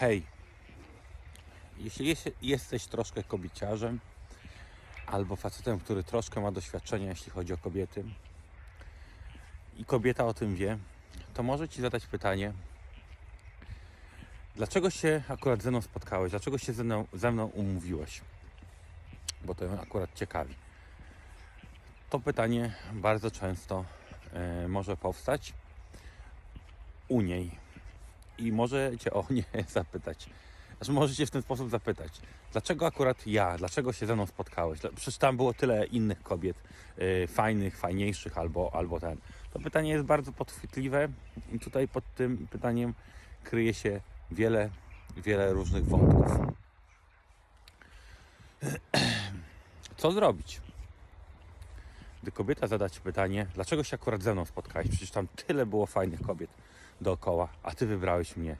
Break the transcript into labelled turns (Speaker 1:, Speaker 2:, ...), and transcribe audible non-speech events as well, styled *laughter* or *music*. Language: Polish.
Speaker 1: Hej, jeśli jest, jesteś troszkę kobieciarzem albo facetem, który troszkę ma doświadczenia, jeśli chodzi o kobiety i kobieta o tym wie, to może Ci zadać pytanie, dlaczego się akurat ze mną spotkałeś, dlaczego się ze mną, ze mną umówiłeś, bo to ją akurat ciekawi. To pytanie bardzo często e, może powstać u niej i może Cię o nie *laughs* zapytać. Znaczy, może się w ten sposób zapytać, dlaczego akurat ja, dlaczego się ze mną spotkałeś? Przecież tam było tyle innych kobiet, y, fajnych, fajniejszych albo, albo ten. To pytanie jest bardzo podchwytliwe i tutaj pod tym pytaniem kryje się wiele, wiele różnych wątków. *clears throat* Co zrobić? Gdy kobieta zada Ci pytanie, dlaczego się akurat ze mną spotkałeś? Przecież tam tyle było fajnych kobiet dookoła, a Ty wybrałeś mnie.